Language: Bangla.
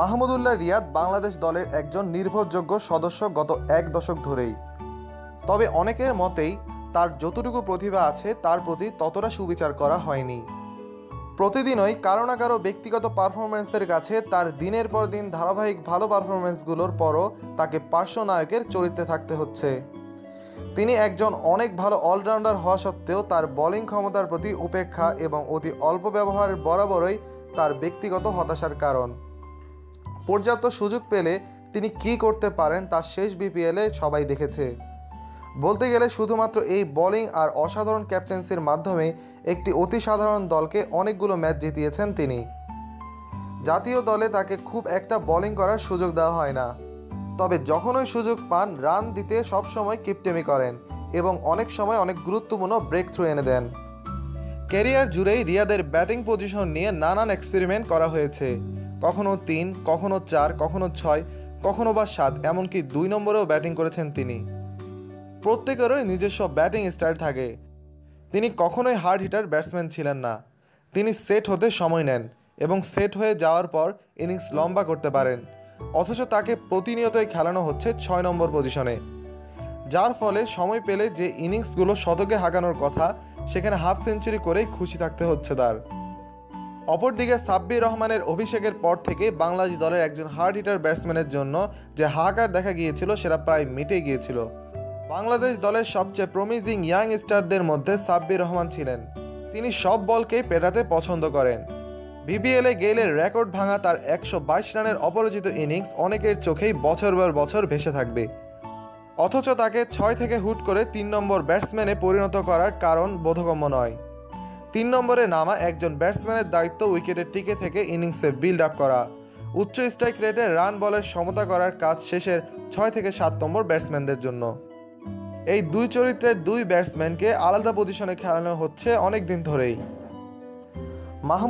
মাহমুদুল্লাহ রিয়াদ বাংলাদেশ দলের একজন নির্ভরযোগ্য সদস্য গত এক দশক ধরেই। তবে অনেকের মতেই তার যতটুকু প্রতিভা আছে তার প্রতি ততটা সুবিচার করা হয়নি। প্রতিদিনই কারও না কারও ব্যক্তিগত পারফরমেন্সের কাছে তার দিনের পর দিন ধারাবাহিক ভালো পারফরমেন্সগুলোর পরও তাকে পার্শ্ব নায়কের চরিত্রে থাকতে হচ্ছে। তিনি একজন অনেক ভালো অলরাউন্ডার হওয়া সত্ত্বেও তার বোলিং ক্ষমতার প্রতি উপেক্ষা এবং অতি অল্প ব্যবহারের বরাবরই তার ব্যক্তিগত হতাশার কারণ। পর্যাপ্ত সুযোগ পেলে তিনি কি করতে পারেন তা শেষ বিপিএলে সবাই দেখেছে। বলতে গেলে শুধুমাত্র এই বোলিং আর অসাধারণ ক্যাপ্টেন্সির মাধ্যমে একটি অতি সাধারণ দলকে অনেকগুলো ম্যাচ জিতিয়েছেন তিনি। জাতীয় দলে তাকে খুব একটা বোলিং করার সুযোগ দেওয়া হয় না। তবে যখনই সুযোগ পান, রান দিতে সবসময় কিপটেমি করেন এবং অনেক সময় অনেক গুরুত্বপূর্ণ ব্রেক থ্রু এনে দেন। ক্যারিয়ার জুড়েই রিয়াদের ব্যাটিং পজিশন নিয়ে নানান এক্সপেরিমেন্ট করা হয়েছে। কখনো তিন, কখনো চার, কখনো ছয়, কখনো বা সাত, এমনকি দুই নম্বরেও ব্যাটিং করেছেন তিনি। প্রত্যেকেরই নিজস্ব ব্যাটিং স্টাইল থাকে। তিনি কখনোই হার্ড হিটার ব্যাটসম্যান ছিলেন না। তিনি সেট হতে সময় নেন এবং সেট হয়ে যাওয়ার পর ইনিংস লম্বা করতে পারেন। অথচ তাকে প্রতিনিয়তই খেলানো হচ্ছে ছয় নম্বর পজিশনে। যার ফলে সময় পেলে যে ইনিংসগুলো শতকে হাঁকানোর কথা, সেখানে হাফ সেঞ্চুরি করেই খুশি থাকতে হচ্ছে তার। অপরদিকে সাব্বির রহমানের অভিষেকের পর থেকে বাংলাদেশ দলের একজন হার্ড হিটার ব্যাটসম্যানের জন্য যে হাহাকার দেখা গিয়েছিল, সেটা প্রায় মিটে গিয়েছিল। বাংলাদেশ দলের সবচেয়ে প্রমিজিং ইয়াং স্টারদের মধ্যে সাব্বির রহমান ছিলেন। তিনি সব বলকেই পেটাতে পছন্দ করেন। বিবিএলে গেইলের রেকর্ড ভাঙা তার একশো বাইশ রানের অপরাজিত ইনিংস অনেকের চোখেই বছর পর বছর ভেসে থাকবে। অথচ তাকে ছয় থেকে হুট করে তিন নম্বর ব্যাটসম্যানে পরিণত করার কারণ বোধগম্য নয়। তিন নম্বরে নামা একজন ব্যাটসম্যানের দায়িত্ব উইকেটে টিকে থেকে ইনিংসে বিল্ড আপ করা। উচ্চ স্ট্রাইক রেটে রান বলের সমতা করার কাজ শেষের ছয় থেকে সাত নম্বর ব্যাটসম্যানদের জন্য। এই দুই চরিত্রের দুই ব্যাটসম্যানকে আলাদা পজিশনে খেলানো হচ্ছে অনেক দিন ধরেই। মাহমুদ